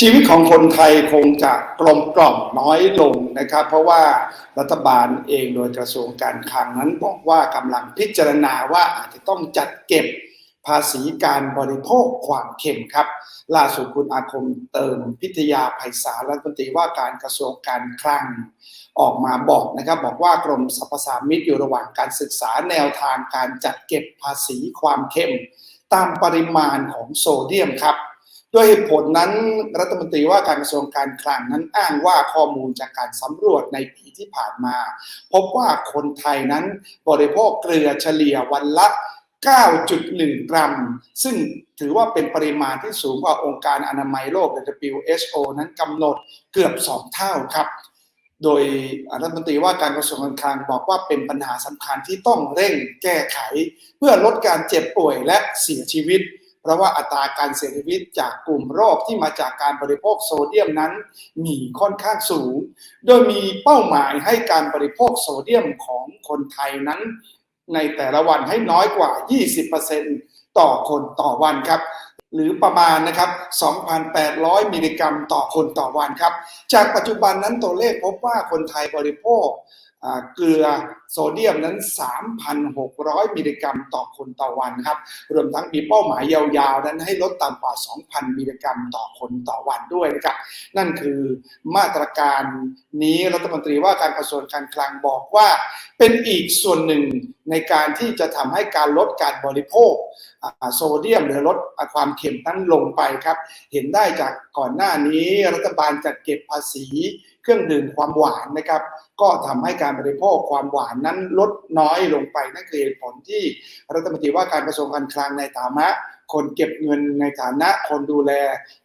ชีวิตของคนไทยคงจะกลมกล่อมน้อยลงนะครับ เพราะว่ารัฐบาลเองโดยกระทรวงการคลังนั้นบอกว่ากำลังพิจารณาว่าอาจจะต้องจัดเก็บภาษีการบริโภคความเค็มครับ ล่าสุดคุณอาคมเติมพิทยาภัยสารรัฐมนตรีว่าการกระทรวงการคลังออกมาบอกนะครับ บอกว่ากรมสรรพสามิตอยู่ระหว่างการศึกษาแนวทางการจัดเก็บภาษีความเค็ม ตามปริมาณของโซเดียมครับ ด้วยเหตุผลนั้นรัฐมนตรีว่าการกระทรวงการคลังนั้นอ้างว่าข้อมูลจากการสำรวจในปีที่ผ่านมา พบว่าคนไทยนั้นบริโภคเกลือเฉลี่ยวันละ 9.1 กรัม ซึ่งถือว่าเป็นปริมาณที่สูงกว่าองค์การอนามัยโลก WHO นั้นกำหนดเกือบ 2 เท่าครับโดยรัฐมนตรีว่าการกระทรวงการคลังบอกว่าเป็นปัญหาสำคัญที่ต้องเร่งแก้ไข เพื่อลดการเจ็บป่วยและเสียชีวิต เพราะว่าอัตราการเสียชีวิตจากกลุ่มโรคที่มาจากการบริโภคโซเดียมนั้น มีค่อนข้างสูง โดยมีเป้าหมายให้การบริโภคโซเดียมของคนไทยนั้น ในแต่ละวันให้น้อยกว่า 20%ต่อคนต่อวันครับหรือประมาณนะครับ 2,800 มิลลิกรัมต่อคนต่อวันครับ จากปัจจุบันนั้นตัวเลขพบว่าคนไทยบริโภค เกลือโซเดียมนั้น 3,600 มิลลิกรัมต่อคนต่อวันครับ รวมทั้งมีเป้าหมายยาวๆ นั้นให้ลดต่ำกว่า 2,000 มิลลิกรัมต่อคนต่อวันด้วยนะครับ นั่นคือมาตรการนี้รัฐมนตรีว่าการกระทรวงการคลังบอกว่า เป็นอีกส่วนหนึ่งในการที่จะทำให้การลดการบริโภคโซเดียมหรือลดความเค็มนั้นลงไปครับ เห็นได้จากก่อนหน้านี้รัฐบาลจัดเก็บภาษี เครื่องดื่มความหวานนะครับ ก็ทำให้การบริโภคความหวานนั้นลดน้อยลงไปนั่นคือเหตุผลที่รัฐมนตรีว่าการกระทรวงการคลังในฐานะคนเก็บเงินในฐานะคนดูแล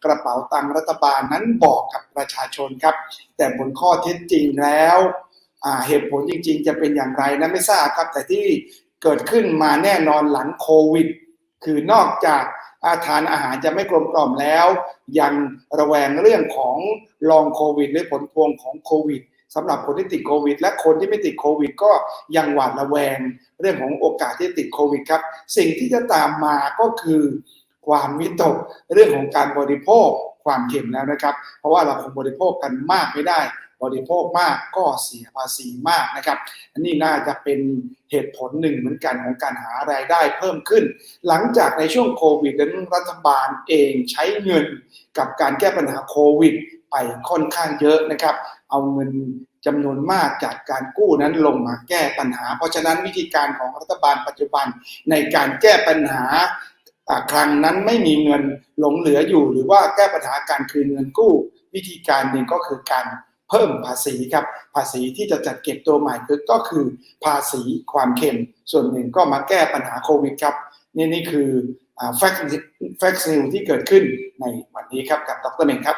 กระเป๋าตังรัฐบาลนั้นบอกกับประชาชนครับ แต่บนข้อเท็จจริงแล้วเหตุผลจริง ๆ จะเป็นอย่างไรนั้นไม่ทราบครับ แต่ที่เกิดขึ้นมาแน่นอนหลังโควิด คือนอกจาก อาทานอาหารจะไม่กลมกล่อมแล้ว ยังระแวงเรื่องของลองโควิด หรือผลพวงของโควิดสำหรับคนที่ติดโควิด และคนที่ไม่ติดโควิด ก็ยังหวาดระแวง เรื่องของโอกาสที่ติดโควิดครับ สิ่งที่จะตามมาก็คือความวิตกเรื่องของการบริโภคความเค็มแล้วนะครับ เพราะว่าเราคงบริโภคกันมากไม่ได้ บริโภคมากก็เสียภาษีมากนะครับ อันนี้น่าจะเป็นเหตุผลหนึ่งเหมือนกันของการหารายได้เพิ่มขึ้น หลังจากในช่วงโควิดนั้นรัฐบาลเองใช้เงินกับการแก้ปัญหาโควิด ไปค่อนข้างเยอะนะครับ เอาเงินจำนวนมากจากการกู้นั้นลงมาแก้ปัญหา เพราะฉะนั้นวิธีการของรัฐบาลปัจจุบันในการแก้ปัญหาอ่าครั้งนั้นไม่มีเงินหลงเหลืออยู่ หรือว่าแก้ปัญหาการคืนเงินกู้ วิธีการหนึ่งก็คือการ เพิ่มภาษีครับ ภาษีที่จะจัดเก็บตัวใหม่คือก็คือภาษีความเค็ม ส่วนหนึ่งก็มาแก้ปัญหาโควิดครับ นี่นี่คือแฟกต์แฟกต์นิวที่เกิดขึ้นในวันนี้ครับกับดรเมงครับ